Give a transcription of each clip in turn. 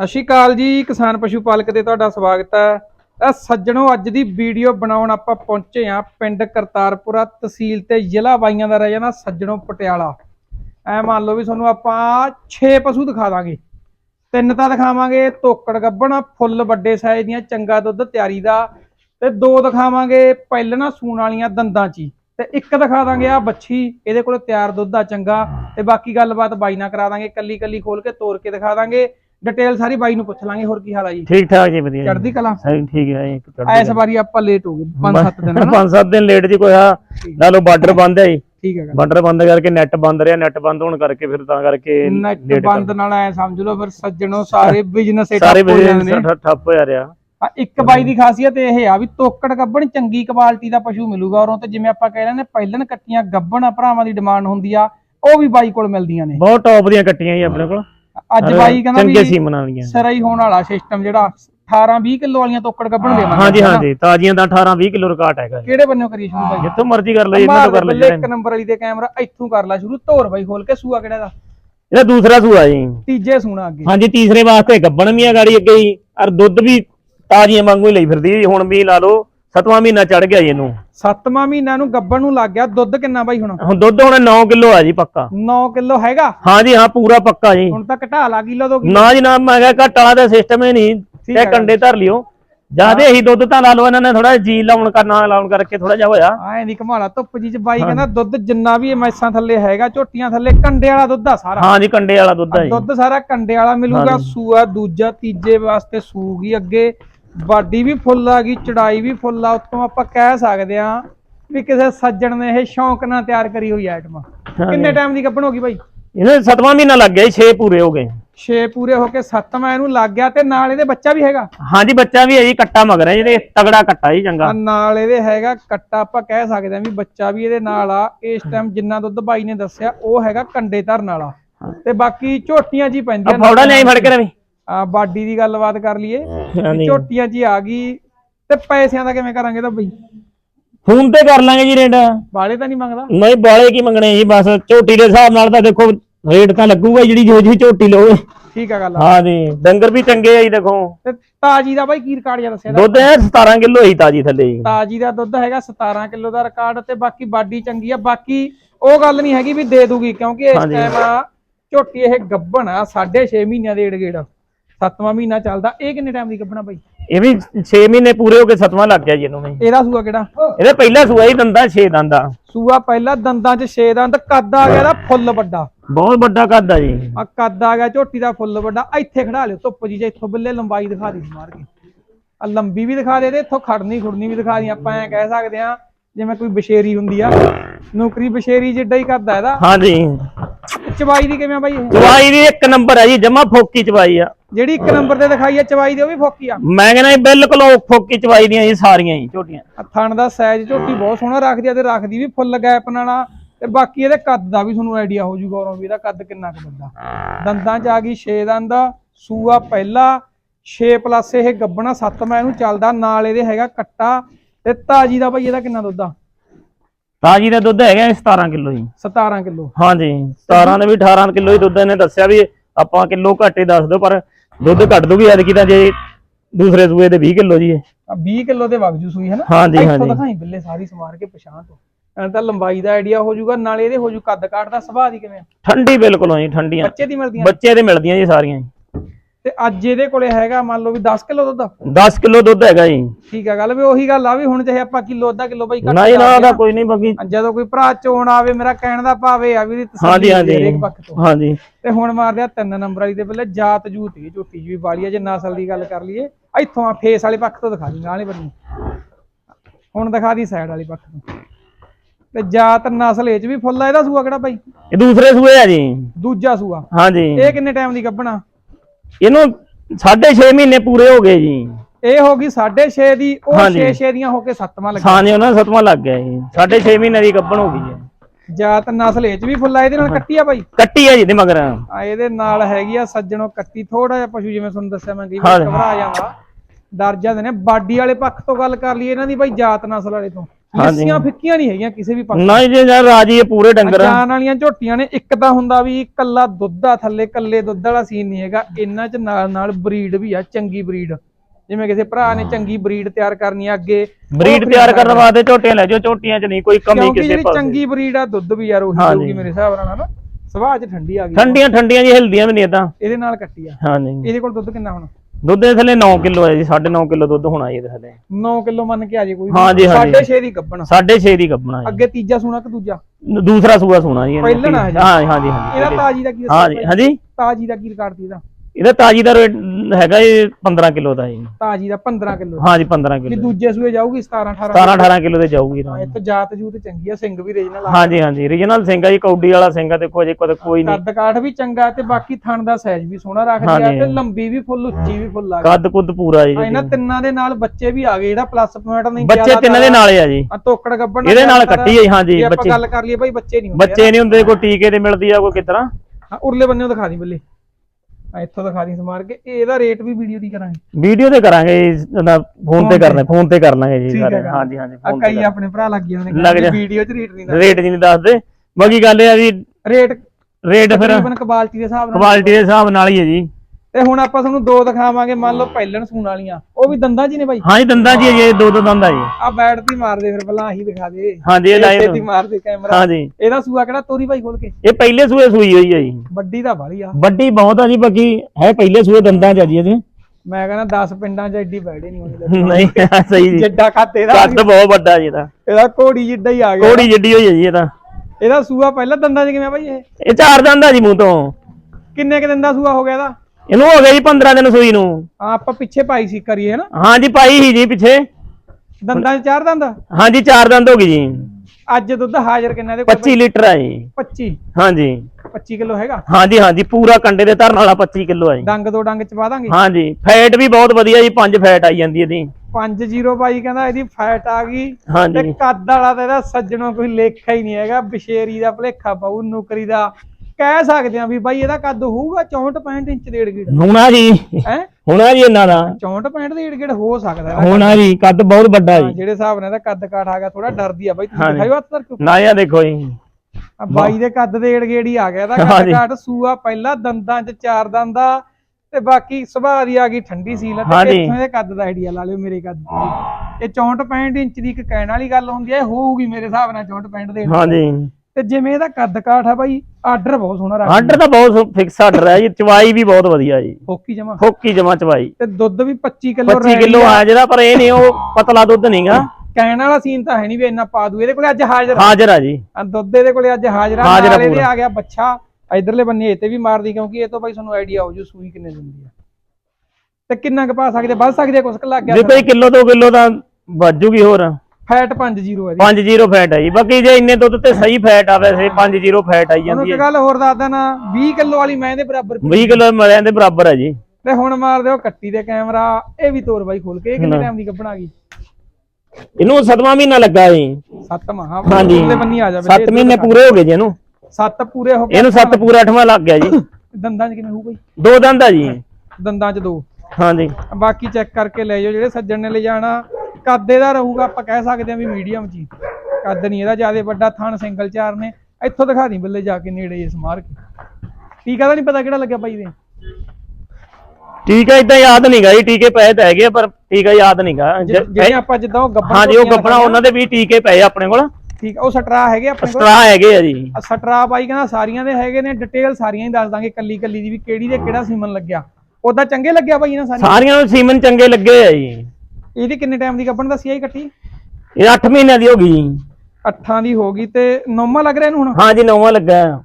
ਸਤਿ ਸ਼੍ਰੀ ਅਕਾਲ ਜੀ, ਕਿਸਾਨ ਪਸ਼ੂ ਪਾਲਕ ਤੇ ਤੁਹਾਡਾ ਸਵਾਗਤ ਹੈ। ਤਾਂ ਸੱਜਣੋ, ਅੱਜ ਦੀ ਵੀਡੀਓ ਬਣਾਉਣ ਆਪਾਂ ਪਹੁੰਚੇ ਆ ਪਿੰਡ ਕਰਤਾਰਪੁਰਾ ਤਹਿਸੀਲ ਤੇ ਜ਼ਿਲ੍ਹਾ ਬਾਈਆਂ ਦਾ ਰਹਿ ਜਾਣਾ ਸੱਜਣੋ ਪਟਿਆਲਾ। ਐ ਮੰਨ ਲਓ ਵੀ ਤੁਹਾਨੂੰ ਆਪਾਂ 6 ਪਸ਼ੂ ਦਿਖਾ ਦਾਂਗੇ। ਤਿੰਨ ਤਾਂ ਦਿਖਾਵਾਂਗੇ, ਤੋਕੜ ਗੱਬਣ, ਫੁੱਲ ਵੱਡੇ ਸਾਈਜ਼ ਦੀਆਂ, ਚੰਗਾ ਦੁੱਧ ਤਿਆਰੀ ਦਾ। ਤੇ ਦੋ ਦਿਖਾਵਾਂਗੇ ਪਹਿਲਣਾ ਸੂਣ ਵਾਲੀਆਂ ਦੰਦਾਂ 'ਚ ਹੀ। ਤੇ ਇੱਕ ਦਿਖਾ ਦਾਂਗੇ ਆ ਬੱਛੀ, ਇਹਦੇ ਕੋਲ ਤਿਆਰ ਦੁੱਧ ਆ ਚੰਗਾ। ਤੇ ਬਾਕੀ ਗੱਲਬਾਤ ਬਾਈ ਨਾਲ ਕਰਾ ਦਾਂਗੇ ਕੱਲੀ ਕੱਲੀ ਖੋਲ ਕੇ ਤੋੜ ਕੇ ਦਿਖਾ ਦਾਂਗੇ। ਡਿਟੇਲ ਸਾਰੀ ਬਾਈ ਨੂੰ ਪੁੱਛ ਲਾਂਗੇ ਹੋਰ ਕੀ ਹਾਲ ਆ ਜੀ? ਠੀਕ ਠਾਕ ਜੀ ਵਧੀਆ। ਚੜ੍ਹਦੀ ਕਲਾ? ਸਹੀ ਠੀਕ ਹੈ ਜੀ ਐਸ ਵਾਰੀ ਆਪਾਂ ਲੇਟ ਹੋ ਗਏ 5-7 ਦਿਨ ਹਨਾ? ਪੰਜ ਸੱਤ ਦਿਨ ਲੇਟ ਜੀ ਕੋਈ ਆ ਲਾ ਲਓ ਬਾਰਡਰ ਬੰਦ ਹੈ ਜੀ। ਠੀਕ ਹੈ ਬਾਰਡਰ ਬੰਦ ਕਰਕੇ ਨੈਟ ਬੰਦ ਰਿਹਾ ਨੈਟ ਬੰਦ ਹੋਣ ਕਰਕੇ ਫਿਰ ਤਾਂ ਕਰਕੇ ਨੈਟ ਬੰਦ ਨਾਲ ਐ ਸਮਝ ਲਓ ਫਿਰ ਸੱਜਣੋ ਸਾਰੇ ਬਿਜ਼ਨਸ ਸਾਰੇ ਹੋ ਬਿਜ਼ਨਸ ਠੱਪ ਹੋਇਆ ਰਿਹਾ। ਆ ਇੱਕ ਬਾਈ ਦੀ ਖਾਸੀਅਤ ਇਹ ਆ ਵੀ ਤੋਕੜ ਗੱਬਣ ਚੰਗੀ ਕੁਆਲਿਟੀ ਦਾ ਪਸ਼ੂ ਮਿਲੂਗਾ ਔਰੋਂ ਤੇ ਜਿਵੇਂ ਆਪਾਂ ਕਹਿ ਰਹੇ ਨੇ ਪਹਿਲਣ ਕੱਟੀਆਂ ਗੱਬਣ ਆ ਭਰਾਵਾਂ ਦੀ ਡਿਮਾਂਡ ਹੁੰਦੀ ਆ ਉਹ ਵੀ ਬਾਈ ਕੋਲ ਮਿਲਦੀਆਂ ਨੇ। ਬਹੁਤ ਟੌਪ ਦੀਆਂ ਕੱਟੀਆਂ ਜੀ ਆਪਣੇ ਕੋਲ। ਅੱਜ ਬਾਈ ਕਹਿੰਦਾ ਚੰਗੇ ਵੀ ਸੀਮਨਾਂ ਵਾਲੀਆਂ ਸਿਰਾ ਹੀ ਹੋਣ ਵਾਲਾ ਸਿਸਟਮ ਜਿਹੜਾ 18 20 ਕਿਲੋ ਵਾਲੀਆਂ ਤੋਕੜ ਗੱਬਣ ਦੇਵਾਂਗੇ ਹਾਂਜੀ ਹਾਂਜੀ ਤਾਜ਼ੀਆਂ ਤਾਂ 18 20 ਕਿਲੋ ਰਿਕਾਰਡ ਹੈਗਾ। ਕਿਹੜੇ ਬੰਨਿਓ ਕਰੀਏ ਸ਼ੁਰੂ ਬਾਈ? ਜਿੱਥੋਂ ਮਰਜ਼ੀ ਕਰ ਜੀ, ਇਹਨਾਂ ਤੋਂ ਦੇ ਕਰ ਜੀ ਇੱਕ ਨੰਬਰ ਵਾਲੀ ਦੇ ਕੈਮਰਾ ਇੱਥੋਂ ਕਰ ਲੈ ਸ਼ੁਰੂ ਧੋਰ ਬਾਈ ਖੋਲ ਕੇ ਸੂਆ ਕਿਹੜਾ ਦਾ? ਇਹਦਾ ਦੂਸਰਾ ਸੂਆ ਜੀ। ਤੀਜੇ ਸੂਣਾ ਅੱਗੇ। ਹਾਂਜੀ ਤੀਸਰੇ ਵਾਸਤੇ ਗੱਬਣ ਵੀ ਆ ਗਾੜੀ ਅੱਗੇ ਹੀ ਔਰ ਦੁੱਧ ਵੀ ਤਾਜ਼ੀਆਂ ਵਾਂਗੂ ਹੀ ਲਈ ਫਿਰਦੀ ਹੁਣ ਵੀ ਲਾ ਲਓ। ਸਤਵਾਂ ਮਹੀਨਾ ਚੜ ਗਿਆ ਜੀ ਇਹਨੂੰ। ਸੱਤਵਾਂ ਮਹੀਨਾ ਨੂੰ ਗੱਬਣ ਨੂੰ ਲੱਗ ਗਿਆ। ਦੁੱਧ ਕਿੰਨਾ ਬਾਈ ਹੁਣ? ਹੁਣ ਦੁੱਧ ਹੁਣ 9 ਕਿਲੋ ਆ ਜੀ ਪੱਕਾ। 9 ਕਿਲੋ ਹੈਗਾ? ਹਾਂਜੀ ਹਾਂ ਪੂਰਾ ਪੱਕਾ ਜੀ। ਹੁਣ ਤਾਂ ਘਟਾ ਲਾ ਕਿਲੋ ਦੋ ਕਿਲੋ ਨਾ ਜੀ ਨਾ ਮੈਂ ਕਿਹਾ ਘੱਟ ਵਾਲਾ ਦਾ ਸਿਸਟਮ ਹੀ ਨਹੀਂ। ਤੇ ਹੈ। ਕੰਡੇ ਧਰ ਲਿਓ। ਜਿਆਦੇ ਹੀ। ਦੁੱਧ ਤਾਂ ਲਾ ਲਓ ਇਹਨਾਂ ਨੇ ਥੋੜਾ ਜੀ ਲਾਉਣ ਕਰਨਾ ਲਾਉਣ ਕਰਕੇ ਥੋੜਾ ਜਿਹਾ ਹੋਇਆ। ਆਏ ਨਹੀਂ ਘਮਾਲਾ ਧੁੱਪ ਜੀ ਚ ਬਾਈ ਕਹਿੰਦਾ ਦੁੱਧ ਜਿੰਨਾ ਵੀ ਇਹ ਮੈਸਾਂ ਥੱਲੇ ਹੈਗਾ ਝੋਟੀਆਂ ਥੱਲੇ ਕੰਡੇ ਵਾਲਾ ਦੁੱਧ ਆ ਸਾਰਾ। ਹਾਂ ਜੀ ਕੰਡੇ ਵਾਲਾ ਦੁੱਧ ਆ ਜੀ। ਦੁੱਧ ਸਾਰਾ ਕੰਡੇ ਵਾਲਾ ਮਿਲੂਗਾ ਸੂਆ ਦੂਜਾ ਤੀਜੇ ਵਾਸਤੇ ਸੂਗੀ ਅੱਗੇ। ਬਾਡੀ ਵੀ ਫੁੱਲ ਆ ਗਈ ਚੜਾਈ ਵੀ ਫੁੱਲ ਆ ਉਤੋਂ ਆਪਾਂ ਕਹਿ ਸਕਦੇ ਆ ਵੀ ਕਿਸੇ ਸੱਜਣ ਨੇ ਇਹ ਸ਼ੌਂਕ ਨਾਲ ਤਿਆਰ ਕਰੀ ਹੋਈ ਆਈਟਮ ਕਿੰਨੇ ਟਾਈਮ ਦੀ ਕੱਪਣ ਹੋ ਗਈ ਬਾਈ? ਇਹਨੇ ਸਤਵਾਂ ਮਹੀਨਾ ਲੱਗ ਗਿਆ ਜੀ 6 ਪੂਰੇ ਹੋ ਗਏ। 6 ਪੂਰੇ ਹੋ ਕੇ 7ਵਾਂ ਇਹਨੂੰ ਲੱਗ ਗਿਆ ਤੇ ਨਾਲ ਇਹਦੇ ਬੱਚਾ ਵੀ ਹੈਗਾ? ਹਾਂਜੀ ਬੱਚਾ ਵੀ ਹੈ ਜੀ ਕੱਟਾ ਮਗਰ ਹੈ ਜਿਹੜੇ ਤਗੜਾ ਕੱਟਾ ਜੀ ਚੰਗਾ। ਨਾਲ ਇਹਦੇ ਹੈਗਾ ਕੱਟਾ ਆਪਾਂ ਕਹਿ ਸਕਦੇ ਆ ਵੀ ਬੱਚਾ ਵੀ ਇਹਦੇ ਨਾਲ ਆ। ਇਸ ਟਾਈਮ ਜਿੰਨਾ ਦੁੱਧ ਬਾਈ ਨੇ ਦੱਸਿਆ ਉਹ ਹੈਗਾ ਕੰਡੇ ਧਰਨ ਵਾਲਾ। ਤੇ ਬਾਕੀ ਝੋਟੀਆਂ ਜੀ ਪੈਂਦੀਆਂ ਫੌੜਾ ਲਿਆਈ ਫੜ ਕੇ ਰਵੀ। ਆ ਬਾਡੀ ਦੀ ਗੱਲਬਾਤ ਕਰ ਲਈਏ। ਹਾਂਜੀ ਝੋਟੀਆਂ ਜੀ ਆ ਗਈ ਤੇ ਪੈਸਿਆਂ ਦਾ ਕਿਵੇਂ ਕਰਾਂਗੇ ਤਾਂ ਬਈ? ਫੋਨ ਤੇ ਕਰ ਲਾਂਗੇ ਜੀ ਰੇਟ। ਵਾਲੇ ਤਾਂ ਨਹੀਂ ਮੰਗਦਾ? ਨਹੀਂ ਬਾਲੇ ਕੀ ਮੰਗਣੇ ਜੀ ਬਸ ਝੋਟੀ ਦੇ ਹਿਸਾਬ ਨਾਲ ਤਾਂ ਦੇਖੋ ਰੇਟ ਤਾਂ ਲੱਗੂਗਾ ਹੀ ਜਿਹੜੀ ਜੋ ਜੀ ਝੋਟੀ ਲਓ। ਠੀਕ ਆ ਗੱਲ ਹਾਂ ਜੀ ਡੰਗਰ ਵੀ ਚੰਗੇ ਆ ਜੀ ਦੇਖੋ। ਤੇ ਤਾਜੀ ਦਾ ਬਾਈ ਕੀ ਰਿਕਾਰਡ ਜਾਂ ਦੱਸਿਆ? ਦੁੱਧ ਹੈ 17 ਕਿਲੋ ਹੀ ਤਾਜੀ ਥੱਲੇ ਜੀ। ਤਾਜੀ ਦਾ ਦੁੱਧ ਹੈਗਾ 17 ਕਿਲੋ ਦਾ ਰਿਕਾਰਡ ਤੇ ਬਾਕੀ ਬਾਡੀ ਚੰਗੀ ਆ। ਬਾਕੀ ਉਹ ਗੱਲ ਨਹੀਂ ਹੈਗੀ ਵੀ ਦੇ ਦੂਗੀ ਕਿਉਂਕਿ ਇਸ ਹਾਂਜੀ। ਟਾਈਮ ਝੋਟੀ ਇਹ ਗੱਭਣ ਆ 6.5 ਮਹੀਨਿਆਂ ਦੇ ਏੜ ਗੇੜ ਸੱਤਵਾਂ ਮਹੀਨਾ ਚੱਲਦਾ ਇਹ ਕਿੰਨੇ ਟਾਈਮ ਦੀ ਗੱਭਣਾ ਬਾਈ? ਇਹ ਵੀ 6 ਮਹੀਨੇ ਪੂਰੇ ਹੋ ਕੇ ਸਤਵਾਂ ਲੱਗ ਗਿਆ ਜੀ ਇਹਨੂੰ ਵੀ। ਇਹਦਾ ਸੂਆ ਕਿਹੜਾ? ਇਹਦੇ ਪਹਿਲਾ ਸੂਆ ਹੀ ਦੰਦਾ 6 ਦੰਦਾ ਸੂਆ ਪਹਿਲਾ ਦੰਦਾਂ 'ਚ 6 ਦੰਦ ਕੱਦ ਆ ਗਿਆ ਦਾ ਫੁੱਲ ਵੱਡਾ। ਬਹੁਤ ਵੱਡਾ ਕੱਦ ਆ ਜੀ। ਆ ਕੱਦ ਆ ਗਿਆ ਝੋਟੀ ਦਾ ਫੁੱਲ ਵੱਡਾ। ਇੱਥੇ ਖੜਾ ਲਿਓ ਧੁੱਪ ਜੀ ਜੇ ਇੱਥੋਂ ਬੱਲੇ ਲੰਬਾਈ ਦਿਖਾ ਦੀ ਮਾਰ ਕੇ। ਆ ਲੰਬੀ ਵੀ ਦਿਖਾ ਦੇ ਤੇ ਇੱਥੋਂ ਖੜਨੀ ਖੁੜਨੀ ਵੀ ਦਿਖਾ ਦੀ। ਆਪਾਂ ਐ ਕਹਿ ਸਕਦੇ ਆ ਜਿਵੇਂ ਕੋਈ ਬਸ਼ੇਰੀ ਹੁੰਦੀ ਆ ਨੌਕਰੀ ਬਸ਼ੇਰੀ ਜਿੱਡਾ ਹੀ ਕਰਦਾ ਇਹਦਾ। ਹਾਂ ਜੀ ਚਵਾਈ ਦੀ ਕਿਵੇਂ ਆ ਬਾਈ ਇਹ? ਚਵਾਈ ਦੀ ਇੱਕ ਨੰਬਰ ਆ ਜੀ ਜਮਾ ਫੋਕੀ ਚਵਾਈ ਆ। ਜਿਹੜੀ ਇੱਕ ਨੰਬਰ ਤੇ ਦਿਖਾਈ ਆ ਚਵਾਈ ਦੀ ਉਹ ਵੀ ਫੋਕੀ ਆ। ਮੈਂ ਕਹਿੰਦਾ ਜੀ ਬਿਲਕੁਲ ਉਹ ਫੋਕੀ ਚਵਾਈ ਦੀਆਂ ਜੀ ਸਾਰੀਆਂ ਹੀ ਝੋਟੀਆਂ। ਆ ਥਣ ਦਾ ਸਾਈਜ਼ ਝੋਟੀ ਬਹੁਤ ਸੋਹਣਾ ਰੱਖਦੀ ਆ ਤੇ ਰੱਖਦੀ ਵੀ ਫੁੱਲ ਗੈਪ ਨਾਲ ਆ। ਤੇ ਬਾਕੀ ਇਹਦੇ ਕੱਦ ਦਾ ਵੀ ਤੁਹਾਨੂੰ ਆਈਡੀਆ ਹੋ ਜੂਗਾ ਔਰੋਂ ਵੀ ਇਹਦਾ ਕੱਦ ਕਿੰਨਾ ਕੁ ਵੱਡਾ। ਦੰਦਾਂ 'ਚ ਆ ਗਈ 6 ਦੰਦ ਸੂਆ ਪਹਿਲਾ 6 ਪਲੱਸ ਇਹ ਗੱਬਣਾ 7 ਮੈਂ ਇਹਨੂੰ ਚੱਲਦਾ ਨਾਲ ਇਹਦੇ ਹੈਗਾ ਕੱਟਾ। ਤੇ ਤਾਜੀ ਦਾ ਭਾਈ ਇਹਦਾ ਕਿੰਨਾ ਦੁੱਧ ਆ? ਤਾਜੀ ਦਾ ਦੁੱਧ ਹੈਗਾ ਜੀ 17 ਕਿਲੋ ਜੀ। 17 ਕਿਲੋ। ਹਾਂ ਜੀ 17 ਦੇ ਵੀ 18 ਕਿਲੋ ਹੀ ਦੁੱਧ ਇਹਨੇ ਦੱਸਿਆ ਵੀ ਆਪਾਂ ਕਿਲੋ ਘੱਟੇ ਦੱਸ ਦਿਓ ਪਰ ਦੁੱਧ ਘੱਟ ਦੂਗੀ ਐਤਕੀ ਤਾਂ ਜੇ ਦੂਸਰੇ ਸੂਏ ਦੇ 20 ਕਿਲੋ ਜੀ ਇਹ। ਆ 20 ਕਿਲੋ ਦੇ ਵਗਜੂ ਸੂਈ ਹੈ ਨਾ? ਹਾਂਜੀ, ਇੱਥੋਂ ਹਾਂਜੀ। ਦਿਖਾਈ ਬਿੱਲੇ ਸਾਰੀ ਸਮਾਰ ਕੇ ਪਛਾਣ ਤੋਂ। ਐਂ ਤਾਂ ਲੰਬਾਈ ਦਾ ਆਈਡੀਆ ਹੋ ਜਾਊਗਾ ਨਾਲੇ ਇਹਦੇ ਹੋ ਜੂ ਕੱਦ ਕਾਠ ਦਾ ਸੁਭਾਅ ਦੀ ਕਿਵੇਂ? ਠੰਡੀ ਬਿਲਕੁਲ ਜੀ ਠੰਡੀਆਂ। ਬੱਚੇ ਦੀ ਮਿਲਦੀਆਂ ਬੱਚੇ ਦੇ ਮਿਲਦੀਆਂ ਜੀ ਸਾਰੀਆਂ ਜੀ। ਤੇ ਅੱਜ ਇਹਦੇ ਕੋਲੇ ਹੈਗਾ ਮੰਨ ਲਓ ਵੀ 10 ਕਿਲੋ ਦੁੱਧ। 10 ਕਿਲੋ ਦੁੱਧ ਹੈਗਾ ਜੀ। ਠੀਕ ਆ ਗੱਲ ਵੀ ਉਹੀ ਗੱਲ ਆ ਵੀ ਹੁਣ ਚਾਹੇ ਆਪਾਂ ਕਿਲੋ ਅੱਧਾ ਕਿਲੋ ਬਾਈ ਘੱਟ ਨਹੀਂ ਨਾ ਕਰਦੇ ਦਾ ਆ। ਕੋਈ ਨਹੀਂ ਬਾਕੀ ਜਦੋਂ ਕੋਈ ਭਰਾ ਚੋਣ ਆਵੇ ਮੇਰਾ ਕਹਿਣ ਦਾ ਭਾਵੇ ਆ ਵੀ ਹਾਂਜੀ ਹਾਂਜੀ। ਹਰੇਕ ਪੱਖ ਤੋਂ। ਹਾਂਜੀ। ਤੇ ਹੁਣ ਮਾਰਦੇ ਆ ਤਿੰਨ ਨੰਬਰ ਵਾਲੀ ਦੇ ਪਹਿਲੇ ਜਾਤ ਜੂਤ ਹੀ ਝੋਟੀ ਵੀ ਵਾਲੀ ਆ ਜੇ ਨਸਲ ਦੀ ਗੱਲ ਕਰ ਲਈਏ। ਇੱਥੋਂ ਆ ਫੇਸ ਵਾਲੇ ਪੱਖ ਤੋਂ ਦਿਖਾ ਦੀ ਨਾਲੇ ਬੰਨੀ ਹੁਣ ਦਿਖਾ ਦੀ ਸਾਈਡ ਵਾਲੀ ਪੱਖ ਤੋਂ। ਤੇ ਜਾਤ ਨਸਲ ਇਹ 'ਚ ਵੀ ਫੁੱਲ ਆ ਇਹਦਾ ਸੂਆ ਕਿਹੜਾ ਬਾਈ? ਇਹ ਦੂਸਰੇ ਸੂਏ ਆ ਜੀ। ਦੂਜਾ ਸੂਆ। ਹਾਂਜੀ। ਇਹ ਕਿੰਨੇ ਟਾਈਮ ਦੀ ਕੱਢਣਾ ਇਹਨੂੰ 6.5 ਮਹੀਨੇ ਪੂਰੇ ਹੋ ਗਏ ਜੀ। ਇਹ ਹੋ ਗਈ 6.5 ਦੀ ਉਹ ਹਾਂਜੀ। 6-6 ਦੀਆਂ ਹੋ ਕੇ 7ਵਾਂ ਲੱਗਾ ਸਾਂਝੇ ਉਹਨਾਂ ਦਾ ਸਤਵਾਂ ਲੱਗ ਗਿਆ ਜੀ। 6.5 ਮਹੀਨੇ ਦੀ ਗੱਭਣ ਹੋ ਗਈ ਹੈ ਜਾਤ ਨਸਲ ਇਹ 'ਚ ਵੀ ਫੁੱਲ ਇਹਦੇ ਨਾਲ ਕੱਟੀ ਆ ਬਾਈ? ਕੱਟੀ ਆ ਜੀ ਦੇ ਮਗਰ। ਆ ਇਹਦੇ ਨਾਲ ਹੈਗੀ ਆ ਸੱਜਣੋ ਕੱਟੀ ਥੋੜਾ ਜਿਹਾ ਪਸ਼ੂ ਜਿਵੇਂ ਤੁਹਾਨੂੰ ਦੱਸਿਆ ਮੈਂ ਕਈ। ਵਾਰ ਘਬਰਾ ਜਾਂਦਾ ਡਰ ਜਾਂਦੇ ਨੇ ਬਾਡੀ ਵਾਲੇ ਪੱਖ ਤੋਂ ਗੱਲ ਕਰ ਲਈਏ ਇਹਨਾਂ ਦੀ ਬਾਈ ਜਾਤ ਨਸਲ ਵਾਲੇ ਤੋਂ। ਹਾਂਜੀ। ਲੱਸੀਆਂ ਫਿੱਕੀਆਂ ਨਹੀਂ ਹੈਗੀਆਂ ਕਿਸੇ ਵੀ ਪਾਸੇ। ਨਹੀਂ ਜੇ ਯਾਰ ਰਾਜੀ ਇਹ ਪੂਰੇ ਡੰਗਰ। ਆ। ਜਾਨ ਵਾਲੀਆਂ ਝੋਟੀਆਂ ਨੇ ਇੱਕ ਤਾਂ ਹੁੰਦਾ ਵੀ ਕੱਲਾ ਦੁੱਧ ਆ ਥੱਲੇ ਕੱਲੇ ਦੁੱਧ ਵਾਲਾ ਸੀਨ ਨਹੀਂ ਹੈਗਾ। ਇਹਨਾਂ 'ਚ ਨਾਲ ਨਾਲ ਬਰੀਡ ਵੀ ਆ ਚੰਗੀ ਬਰੀਡ। ਜਿਵੇਂ ਕਿਸੇ ਭਰਾ ਨੇ ਚੰਗੀ ਬਰੀਡ ਤਿਆਰ ਕਰਨੀ ਆ ਅੱਗੇ ਬਰੀਡ ਤਿਆਰ ਕਰਨ। ਵਾਸਤੇ ਝੋਟੀਆਂ ਲੈ ਜਾਓ ਝੋਟੀਆਂ 'ਚ ਨਹੀਂ ਕੋਈ ਕਮੀ ਕਿਉਂਕਿ ਕਿਸੇ ਜਿਹੜੀ ਪਾਸੇ। ਚੰਗੀ ਬਰੀਡ ਆ ਦੁੱਧ ਵੀ ਯਾਰ ਉਹੀ ਹਾਂਜੀ। ਦੇਊਗੀ ਮੇਰੇ ਹਿਸਾਬ ਨਾਲ ਹਨਾ? ਸੁਭਾਅ 'ਚ ਠੰਡੀ ਆ ਗਈ। ਠੰਡੀਆਂ ਠੰਡੀਆਂ ਜੀ ਹਿਲਦੀਆਂ ਵੀ ਨਹੀਂ ਏਦਾਂ। ਇਹਦੇ ਨਾਲ ਕੱਟੀ ਆ। ਹਾਂਜੀ। ਇਹਦੇ ਕੋਲ ਦੁੱਧ ਕਿੰਨਾ ਹੁਣ? ਦੁੱਧ ਦੇ ਥੱਲੇ 9 ਕਿਲੋ ਹੈ ਜੀ 9.5 ਕਿਲੋ ਦੁੱਧ ਹੋਣਾ ਜੀ ਇਹਦੇ ਥੱਲੇ 9 ਕਿਲੋ ਮੰਨ ਕੇ ਆ ਜੇ ਕੋਈ ਹਾਂਜੀ, ਹਾਂਜੀ। 6.5 ਦੀ ਗੱਬਣ 6.5 ਦੀ ਗੱਬਣਾ ਜੀ ਅੱਗੇ ਤੀਜਾ ਸੂਣਾ ਕਿ ਦੂਜਾ ਦੂਸਰਾ ਸੂਆ ਸੋਣਾ ਜੀ ਇਹਨੇ। ਪਹਿਲਾਂ ਨਾ ਹੈ ਜੀ। ਹਾਂ ਹਾਂਜੀ ਹਾਂਜੀ ਇਹਦਾ ਤਾਜੀ ਦਾ ਕੀ ਦੱਸਿਆ ਹਾਂਜੀ? ਹਾਂਜੀ ਤਾਜੀ ਦਾ ਕੀ ਰਿਕਾਰਡ ਸੀ ਇਹਦਾ ਇਹਦਾ ਤਾਜੀ ਦਾ ਰੇਟ ਹੈਗਾ ਜੀ 15 ਕਿਲੋ ਦਾ ਜੀ। ਤਾਜੀ ਦਾ 15 ਕਿਲੋ ਹਾਂਜੀ 15 ਕਿ ਕਿਲੋ ਦੂਜੇ ਸੂਏ ਜਾਊਗੀ 17 18 17 18 ਕਿਲੋ ਦੇ ਜਾਊਗੀ। ਇਹ ਤਾਂ ਜਾਤ ਜੂਤ ਚੰਗੀ ਆ ਸਿੰਘ ਵੀ ਰੀਜਨਲ ਆ। ਹਾਂਜੀ ਹਾਂਜੀ ਰੀਜਨਲ ਸਿੰਘ ਆ ਜੀ ਕੌਡੀ ਵਾਲਾ ਸਿੰਘ ਆ ਦੇਖੋ ਜੇ ਕੋਈ ਕੋਈ ਨਹੀਂ। ਕੱਦ ਕਾਠ ਵੀ ਚੰਗਾ ਤੇ ਬਾਕੀ ਥਣ ਦਾ ਸਾਈਜ਼ ਵੀ ਸੋਹਣਾ ਰੱਖਦੀ ਆ। ਤੇ ਲੰਬੀ ਵੀ ਫੁੱਲ ਉੱਚੀ ਵੀ ਫੁੱਲ ਆ ਕੱਦ ਕੁੱਦ ਪੂਰਾ ਜੀ। ਆ ਇਹਨਾਂ ਤਿੰਨਾਂ ਦੇ ਨਾਲ ਬੱਚੇ ਵੀ ਆ ਗਏ ਜਿਹੜਾ ਪਲੱਸ ਪੁਆਇੰਟ ਨਹੀਂ ਬੱਚੇ ਤਿੰਨਾਂ ਦੇ ਨਾਲੇ ਆ ਜੀ। ਆ ਤੋਕੜ ਗੱਬਣ ਇਹਦੇ ਨਾਲ ਕੱਟੀ ਹੈ ਹਾਂਜੀ ਜੇ ਆਪਾਂ ਬੱਚੇ। ਗੱਲ ਕਰ ਲਈਏ ਭਾਈ ਬੱਚੇ ਨਹੀਂ ਹੁੰਦੇ ਬੱਚੇ ਨਹੀਂ ਹੁੰਦੇ ਕੋਈ ਟੀਕੇ ਤੇ ਮਿਲਦੀ ਆ ਕੋਈ ਕਿਤਨਾ। ਹਾਂ ਉਰਲੇ ਬੰਨੇੋਂ ਦਿਖਾ ਦੀ ਬੱਲੇ। ਆ ਇੱਥੋਂ ਦਿਖਾ ਦੀ ਸਮਾਰ ਕੇ ਇਹ ਇਹਦਾ ਰੇਟ ਵੀ ਵੀਡੀਓ ਦੀ ਕਰਾਂਗੇ। ਵੀਡੀਓ ਤੇ ਕਰਾਂਗੇ ਫੋਨ ਤੇ। ਕਰਨਾ ਫੋਨ ਤੇ ਕਰ ਲਾਂਗੇ ਜੀ ਸਾਰੇ। ਹਾਂਜੀ ਹਾਂਜੀ ਆ ਫੋਨ ਕਈ ਤੇ ਆਪਣੇ ਭਰਾ ਲੱਗ ਜਾਂਦੇ ਜਾ- ਵੀਡੀਓ 'ਚ ਰੇਟ ਨਹੀਂ ਦਾ ਰੇਟ ਜੀ ਨਹੀਂ ਦੱਸਦੇ। ਬਾਕੀ ਗੱਲ ਇਹ ਆ ਵੀ ਰੇਟ ਰੇਟ ਫਿਰ ਕੁਆਲਿਟੀ ਦੇ ਹਿਸਾਬ ਨਾਲ ਕੁਆਲਿਟੀ ਦੇ ਹਿਸਾਬ ਨਾਲ ਹੀ ਹੈ ਜੀ। ਤੇ ਹੁਣ ਆਪਾਂ ਤੁਹਾਨੂੰ ਦੋ ਦਿਖਾਵਾਂਗੇ ਮੰਨ ਲਓ ਪਹਿਲਣ ਸੂਣ ਵਾਲੀਆਂ। ਉਹ ਵੀ ਦੰਦਾਂ ਹੀ ਨੇ ਬਾਈ? ਹਾਂਜੀ ਦੰਦਾਂ ਜੀ ਇਹ ਦੋ ਦੋ ਦੰਦ ਆ ਜੀ। ਆ ਬੈਠ ਦੀ ਮਾਰਦੇ ਫਿਰ ਪਹਿਲਾਂ ਆਹੀ ਦਿਖਾ ਦੇ। ਹਾਂਜੀ ਇਹ ਲਾਈਵ ਦੀ ਮਾਰਦੇ ਕੈਮਰਾ। ਹਾਂਜੀ। ਇਹਦਾ ਸੂਆ ਕਿਹੜਾ? ਤੋਰੀ ਭਾਈ ਖੋਲ ਕੇ। ਇਹ ਪਹਿਲੇ ਸੂਏ ਸੂਈ ਹੋਈ ਹੈ ਜੀ। ਵੱਡੀ ਦਾ ਵਾਲੀ ਆ। ਵੱਡੀ ਬਹੁਤ ਆ ਜੀ ਬਾਕੀ ਹੈ ਪਹਿਲੇ ਸੂਏ ਦੰਦਾਂ ਚ ਆ ਜੀ ਇਹਦੇ। ਮੈਂ ਕਹਿੰਦਾ 10 ਪਿੰਡਾਂ 'ਚ ਐਡੀ ਬੈਠੇ ਨਹੀਂ ਹੋਣੀ ਨਹੀਂ ਸਹੀ ਜੀ। ਜਿੱਡਾ ਖਾਤੇ ਦਾ ਕੱਦ ਬਹੁਤ ਵੱਡਾ ਜੀ ਇਹਦਾ। ਇਹਦਾ ਘੋੜੀ ਜਿੱਡਾ ਹੀ ਆ ਗਿਆ। ਕੋੜੀ ਜਿੱਡੀ ਹੋਈ ਹੈ ਜੀ ਇਹਦਾ। ਇਹਦਾ ਸੂਆ ਪਹਿਲਾਂ ਦੰਦਾਂ 'ਚ ਕਿਵੇਂ ਭਾਈ ਇਹ? ਇਹ ਚਾਰ ਦੰਦ ਆ ਜੀ ਮੂੰਹ ਤੋਂ। ਕਿੰਨੇ ਕ ਦਿਨ ਦਾ ਸੂਆ ਹੋ ਗਿਆ ਇਹਦਾ? ਇਹਨੂੰ ਹੋ ਗਿਆ ਜੀ 15 ਦਿਨ ਸੂਈ ਨੂੰ। ਆ ਆਪਾਂ ਪਿੱਛੇ ਪਾਈ ਸੀ ਕਰੀਏ ਨਾ ਹਾਂਜੀ ਪਾਈ ਸੀ ਜੀ ਪਿੱਛੇ। ਦੰਦਾਂ 'ਚ ਚਾਰ ਦੰਦ? ਹਾਂਜੀ ਚਾਰ ਦੰਦ ਹੋ ਗਈ ਜੀ। ਅੱਜ ਦੁੱਧ ਹਾਜ਼ਰ ਕਿੰਨਾ ਦੇ ਕੋਲ 25 ਲੀਟਰ ਆ ਜੀ। 25 ਹਾਂਜੀ 25 ਕਿਲੋ ਹੈਗਾ? ਹਾਂਜੀ ਹਾਂਜੀ ਪੂਰਾ ਕੰਡੇ ਦੇ ਧਰਨ ਵਾਲਾ 25 ਕਿਲੋ ਆ ਜੀ। ਡੰਗ ਦੋ ਡੰਗ ਚ ਪਾ ਦਾਂਗੇ? ਹਾਂਜੀ ਫੈਟ ਵੀ ਬਹੁਤ ਵਧੀਆ ਜੀ 5 ਫੈਟ ਆਈ ਜਾਂਦੀ ਇਹਦੀ। 50 ਬਾਈ ਕਹਿੰਦਾ ਇਹਦੀ ਫੈਟ ਆ ਗਈ। ਤੇ ਕੱਦ ਵਾਲਾ ਤਾਂ ਇਹਦਾ ਸੱਜਣੋਂ ਕੋਈ ਲੇਖਾ ਹੀ ਨਹੀਂ ਹੈਗਾ। ਬਸ਼ੇਰੀ ਦਾ ਭਲੇਖਾ ਪਾਉ ਨੁਕਰੀ ਦਾ। ਕਹਿ ਸਕਦੇ ਆ ਵੀ ਬਾਈ ਇਹਦਾ ਕੱਦ ਹੋਊਗਾ 64 65 ਇੰਚ ਦੇ ਏੜ ਹੁਣਾ ਜੀ। ਹੈ? ਹੁਣਾ ਜੀ ਇਹਨਾਂ ਦਾ। 64 65 ਦੇ ਏੜ ਹੋ ਸਕਦਾ ਹੁਣਾ ਜੀ ਕੱਦ ਬਹੁਤ ਵੱਡਾ ਜੀ। ਜਿਹੜੇ ਹਿਸਾਬ ਨਾਲ ਇਹਦਾ ਕੱਦ ਕਾਠ ਆ ਗਿਆ ਥੋੜਾ ਡਰਦੀ ਆ ਬਾਈ ਤੁਸੀਂ। ਦਿਖਾਇਓ ਹੱਥ ਧਰ ਕੇ ਨਾ ਇਹ ਦੇਖੋ ਜੀ। ਆ ਬਾਈ ਦੇ ਕੱਦ ਦੇ ਏੜ ਗੇੜੀ ਆ ਗਿਆ ਇਹਦਾ ਕੱਦ। ਕਾਠ ਸੂਆ ਪਹਿਲਾਂ ਦੰਦਾਂ ਚ ਚਾਰ ਦੰਦਾ ਤੇ ਬਾਕੀ ਸੁਭਾਅ ਦੀ ਆ ਗਈ ਠੰਡੀ ਸੀਲ ਤੇ ਹਾਂਜੀ। ਇੱਥੋਂ ਇਹਦੇ ਕੱਦ ਦਾ ਆਈਡੀਆ ਲਾ ਲਿਓ ਮੇਰੇ ਕੱਦ ਦਾ। ਇਹ 64 65 ਇੰਚ ਦੀ ਇੱਕ ਕਹਿਣ ਵਾਲੀ ਗੱਲ ਹੁੰਦੀ ਹੈ ਹੋਊਗੀ ਮੇਰੇ ਹਿਸਾਬ ਨਾਲ 64 65 ਦੇ ਹਾਂਜੀ। ਤੇ ਜਿਵੇਂ ਇਹਦਾ ਕੱਦ ਕਾਠ ਆ ਬਾਈ ਆਰਡਰ ਬਹੁਤ ਸੋਹਣਾ ਰੱਖ ਆਰਡਰ ਤਾਂ ਬਹੁਤ ਫਿਕਸ ਆਰਡਰ ਹੈ ਜੀ ਚਵਾਈ ਵੀ ਬਹੁਤ ਵਧੀਆ ਜੀ। ਹੋਕੀ ਜਮਾ। ਫੋਕੀ ਜਮਾ ਚਵਾਈ। ਤੇ ਦੁੱਧ ਵੀ 25 ਕਿਲੋ 25 ਕਿਲੋ ਆ। ਜਿਹੜਾ ਪਰ ਇਹ ਨਹੀਂ ਉਹ ਪਤਲਾ ਦੁੱਧ ਨਹੀਂਗਾ। ਕਹਿਣ ਵਾਲਾ ਸੀਨ ਤਾਂ ਹੈ ਨਹੀਂ ਵੀ ਇੰਨਾ ਪਾ ਦੂ ਇਹਦੇ ਕੋਲੇ ਅੱਜ ਹਾਜ਼ਰ ਹਾਜ਼ਰ ਆ ਜੀ। ਦੁੱਧ ਇਹਦੇ ਕੋਲੇ ਅੱਜ ਹਾਜ਼ਰ ਆ ਨਾਲ ਇਹਦੇ। ਆ ਗਿਆ ਬੱਚਾ ਇਧਰਲੇ ਬੰਨੇ ਇਹ ਤੇ ਵੀ ਮਾਰਦੀ ਕਿਉਂਕਿ ਇਹ ਤੋਂ ਬਾਈ ਤੁਹਾਨੂੰ ਆਈਡੀਆ ਹੋ ਜੂ ਸੂਈ ਕਿੰਨੇ ਦਿੰਦੀ ਆ। ਤੇ ਕਿੰਨਾ ਕੁ ਪਾ ਸਕਦੇ ਵੱਧ ਸਕਦੇ ਆ, ਕੁਛ ਕੁ ਲੱਗ ਗਿਆ ਜੀ ਕਿਲੋ 2 ਕਿਲੋ ਤਾਂ ਵੱਜੂਗੀ ਹੋਰ। ਫੈਟ 5 ਜ਼ੀਰੋ ਹੈ ਜੀ। 50 ਫੈਟ ਹੈ ਜੀ। ਬਾਕੀ ਜੇ ਇੰਨੇ ਦੁੱਧ ਤੇ ਸਹੀ ਫੈਟ ਆ ਵੈਸੇ 50 ਫੈਟ ਆਈ ਜਾਂਦੀ ਇੱਕ ਹੈ ਗੱਲ ਹੋਰ ਦੱਸ ਦੇਣਾ 20 ਕਿਲੋ ਵਾਲੀ ਮੈਂ ਇਹਦੇ ਬਰਾਬਰ 20 ਕਿਲੋ ਮਰਿਆਂ ਦੇ ਬਰਾਬਰ ਹੈ ਜੀ। ਤੇ ਹੁਣ ਮਾਰ ਦਿਓ ਕੱਟੀ ਦੇ ਕੈਮਰਾ ਇਹ ਵੀ ਤੋਰ ਬਾਈ ਖੋਲ ਕੇ ਕਿੰਨੇ ਟਾਈਮ ਦੀ ਕੱਢਣ ਆ ਗਈ ਇਹਨੂੰ ਸਤਵਾਂ ਮਹੀਨਾ ਲੱਗਾ ਜੀ। ਸੱਤ ਮਹਾ ਹਾਂਜੀ। ਦੇ ਬੰਨੀ ਆ ਜਾਵੇ 7 ਮਹੀਨੇ ਪੂਰੇ ਹੋ ਗਏ ਜੀ ਇਹਨੂੰ। ਸੱਤ ਪੂਰੇ ਹੋ ਗਏ। ਇਹਨੂੰ 7 ਪੂਰਾ 8ਵਾਂ ਲੱਗ ਗਿਆ ਜੀ। ਦੰਦਾਂ 'ਚ ਕਿਵੇਂ ਹੋਊ ਬਾਈ? ਦੋ ਦੰਦ ਆ ਜੀ। ਦੰਦਾਂ 'ਚ ਦੋ। ਹਾਂਜੀ। ਬਾਕੀ ਚੈੱਕ ਕਰਕੇ ਲੈ ਜਾਓ ਜਿਹੜੇ ਸੱਜਣ ਨੇ ਲੈ ਜਾਣਾ ਕੱਦ ਇਹਦਾ ਰਹੂਗਾ ਆਪਾਂ ਕਹਿ ਸਕਦੇ ਹਾਂ ਵੀ ਮੀਡੀਅਮ ਜੀ। ਕੱਦ ਨਹੀਂ ਇਹਦਾ ਜ਼ਿਆਦਾ ਵੱਡਾ ਥਣ ਸਿੰਗਲ ਚਾਰ ਨੇ। ਇੱਥੋਂ ਦਿਖਾ ਦੀ ਬੱਲੇ ਜਾ ਕੇ ਨੇੜੇ ਇਸ ਮਾਰ ਕੇ। ਟੀਕਾ ਤਾਂ ਨਹੀਂ ਪਤਾ ਕਿਹੜਾ ਲੱਗਿਆ ਬਾਈ ਦੇ। ਠੀਕ ਹੈ ਇਦਾਂ ਯਾਦ ਨਹੀਂਗਾ ਜੀ ਟੀਕੇ ਪਏ ਤਾਂ ਹੈਗੇ ਆ, ਪਰ ਟੀਕਾ ਯਾਦ ਨਹੀਂਗਾ ਜਿਹੜੇ ਆਪਾਂ ਜਿੱਦਾਂ ਉਹ ਗੱਬਰ ਹਾਂਜੀ ਉਹ ਗੱਬਣਾ ਉਹਨਾਂ ਦੇ ਵੀ ਟੀਕੇ ਪਏ ਆ ਆਪਣੇ ਕੋਲ। ਠੀਕ ਆ, ਉਹ ਸਟਰਾ ਹੈਗੇ ਆਪਣੇ ਕੋਲ। ਸਟਰਾ ਹੈਗੇ ਆ ਜੀ। ਆ ਸਟਰਾ ਬਾਈ ਕਹਿੰਦਾ ਸਾਰੀਆਂ ਦੇ ਹੈਗੇ ਨੇ ਡਿਟੇਲ ਸਾਰੀਆਂ ਹੀ ਦੱਸ ਦਾਂਗੇ ਕੱਲੀ ਕੱਲੀ ਦੀ ਵੀ ਕਿਹੜੀ ਦੇ ਕਿਹੜਾ ਸੀਮਨ ਲੱਗਿਆ। ਉਦਾਂ ਚੰਗੇ ਲੱਗਿਆ ਬਾਈ ਇਹਨਾਂ ਸਾਰੀਆਂ? ਸਾਰੀਆਂ ਨੂੰ ਸੀਮਨ ਚੰਗੇ ਲੱਗੇ ਆ ਜੀ। ਇਹਦੀ ਕਿੰਨੇ ਟਾਈਮ ਦੀ ਗੱਬਣ ਦੱਸਿਆ ਹੀ ਕੱਟੀ ਇਹ 8 ਮਹੀਨਿਆਂ ਦੀ ਹੋ ਗਈ ਜੀ। ਅੱਠਾਂ ਦੀ ਹੋ ਗਈ ਤੇ ਨੌਵਾਂ ਲੱਗ ਰਿਹਾ ਇਹਨੂੰ ਹੁਣ? ਹਾਂਜੀ ਨੌਵਾਂ ਲੱਗਾ। ਆ।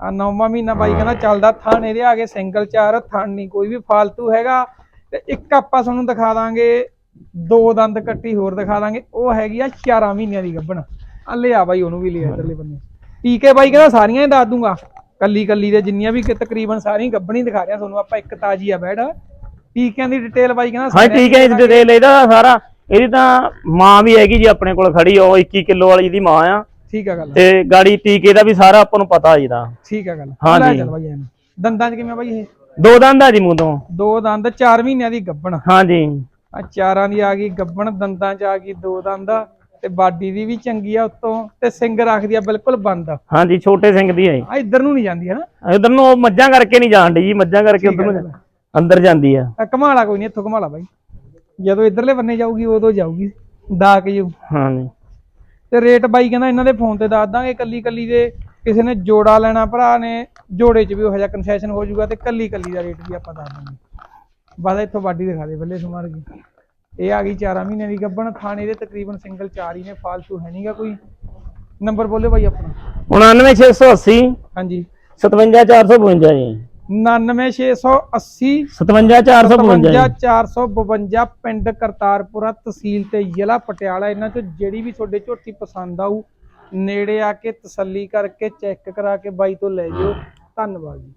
ਆ ਨੌਵਾਂ ਮਹੀਨਾ ਬਾਈ ਕਹਿੰਦਾ ਚੱਲਦਾ ਥਣ ਇਹਦੇ ਆ ਗਏ ਸਿੰਗਲ ਚਾਰ ਥਣ ਨਹੀਂ ਕੋਈ ਵੀ ਫਾਲਤੂ ਹੈਗਾ। ਤੇ ਇੱਕ ਆਪਾਂ ਤੁਹਾਨੂੰ ਦਿਖਾ ਦਾਂਗੇ ਦੋ ਦੰਦ ਕੱਟੀ ਹੋਰ ਦਿਖਾ ਦਾਂਗੇ ਉਹ ਹੈਗੀ ਆ 4 ਮਹੀਨਿਆਂ ਦੀ ਗੱਭਣ ਆ ਲਿਆ ਬਾਈ ਉਹਨੂੰ ਵੀ ਲਿਆ ਇਧਰਲੇ ਬੰਨੇ। ਟੀਕੇ ਬਾਈ ਕਹਿੰਦਾ ਸਾਰੀਆਂ ਹੀ ਦੱਸ ਦੂੰਗਾ। ਕੱਲੀ ਕੱਲੀ ਦੇ ਜਿੰਨੀਆਂ ਵੀ ਤਕਰੀਬਨ ਸਾਰੀਆਂ ਗੱਭਣੀ ਦਿਖਾ ਰਿਹਾ ਤੁਹਾਨੂੰ ਆਪਾਂ ਇੱਕ ਤਾਜੀ ਆ ਬੈੜ ਟੀਕਿਆਂ ਦੀ ਡਿਟੇਲ ਬਾਈ ਕਹਿੰਦਾ ਹਾਂ ਠੀਕ ਹੈ ਡਿਟੇਲ ਇਹਦਾ ਸਾਰਾ ਇਹਦੀ ਤਾਂ ਮਾਂ ਵੀ ਹੈਗੀ ਜੀ ਆਪਣੇ ਕੋਲ ਖੜੀ ਉਹ 21 ਕਿਲੋ ਵਾਲੀ ਦੀ ਮਾਂ ਆ। ਠੀਕ ਆ ਗੱਲ। ਤੇ ਗਾੜੀ ਟੀਕੇ ਦਾ ਵੀ ਸਾਰਾ ਆਪਾਂ ਨੂੰ ਪਤਾ ਜੀ ਦਾ। ਠੀਕ ਆ ਗੱਲ। ਹਾਂ ਜੀ। ਦੰਦਾਂ 'ਚ ਕਿਵੇਂ ਬਾਈ ਇਹ? ਦੋ ਦੰਦ ਆ ਜੀ ਮੂੰਹ। ਤੋਂ ਦੋ ਦੰਦ 4 ਮਹੀਨਿਆਂ ਦੀ ਗੱਭਣ ਹਾਂਜੀ ਆ ਚਾਰਾਂ ਦੀ ਆ ਗਈ ਗੱਬਣ ਦੰਦਾਂ ਚ ਆ ਗਈ ਦੋ ਦੰਦ ਤੇ ਬਾਡੀ ਦੀ ਵੀ ਚੰਗੀ ਆ ਉੱਤੋਂ ਤੇ ਸਿੰਗ ਰੱਖਦੀ ਆ ਬਿਲਕੁਲ ਬੰਦ। ਹਾਂਜੀ ਛੋਟੇ ਸਿੰਘ ਦੀ ਹੈ ਆ ਇੱਧਰ ਨੂੰ ਨਹੀਂ ਜਾਂਦੀ ਹੈ ਨਾ? ਇਧਰ ਨੂੰ ਮੱਝਾਂ ਕਰਕੇ ਨਹੀਂ ਡਈ ਜੀ ਮੱਝਾਂ ਕਰਕੇ ਉਧਰ ਹੈ, ਨੂੰ ਅੰਦਰ ਜਾਂਦੀ ਆ। ਆ ਘਮਾਲਾ ਕੋਈ ਨਹੀਂ ਇੱਥੋਂ ਘਮਾਲਾ ਬਾਈ। ਜਦੋਂ ਇੱਧਰਲੇ ਬੰਨੇ ਜਾਊਗੀ ਉਦੋਂ ਜਾਊਗੀ। ਦਾ ਕੇ ਜਾਊ ਹਾਂਜੀ ਤੇ ਰੇਟ ਬਾਈ ਕਹਿੰਦਾ ਇਹਨਾਂ ਦੇ ਫੋਨ ਤੇ ਦੱਸ ਦਾਂਗੇ ਕੱਲੀ ਕੱਲੀ ਦੇ ਕਿਸੇ ਨੇ ਜੋੜਾ ਲੈਣਾ ਭਰਾ ਨੇ ਜੋੜੇ 'ਚ ਵੀ ਉਹੋ ਜਿਹਾ ਕਨਸੈਸ਼ਨ ਹੋ ਜਾਊਗਾ ਤੇ ਕੱਲੀ ਕੱਲੀ ਦਾ ਰੇਟ ਵੀ ਆਪਾਂ ਦੱਸ ਦਾਂਗੇ। ਬਸ ਇੱਥੋਂ ਬਾਡੀ ਦਿਖਾ ਦੇ ਬੱਲੇ ਸਮਾਰ ਗਈ ਇਹ ਆ ਗਈ 4 ਮਹੀਨਿਆਂ ਦੀ ਗੱਬਣ ਖਾਣੇ ਦੇ ਤਕਰੀਬਨ ਸਿੰਗਲ 4 ਹੀ ਨੇ ਫਾਲਤੂ ਹੈ ਨਹੀਂਗਾ ਕੋਈ। ਨੰਬਰ ਬੋਲਿਓ ਬਾਈ ਆਪਣਾ। 99680 ਹਾਂਜੀ। 57452 ਜੀ। 99680 57452 ਜੀ। 57452 ਪਿੰਡ ਕਰਤਾਰਪੁਰਾ ਤਹਿਸੀਲ ਤੇ ਜ਼ਿਲ੍ਹਾ ਪਟਿਆਲਾ। ਇਹਨਾਂ ਚੋਂ ਜਿਹੜੀ ਵੀ ਤੁਹਾਡੇ ਝੋਟੀ ਪਸੰਦ ਆਊ ਨੇੜੇ ਆ ਕੇ ਤਸੱਲੀ ਕਰਕੇ ਚੈੱਕ ਕਰਾ ਕੇ ਬਾਈ ਤੋਂ ਲੈ ਜਿਓ। ਧੰਨਵਾਦ ਜੀ।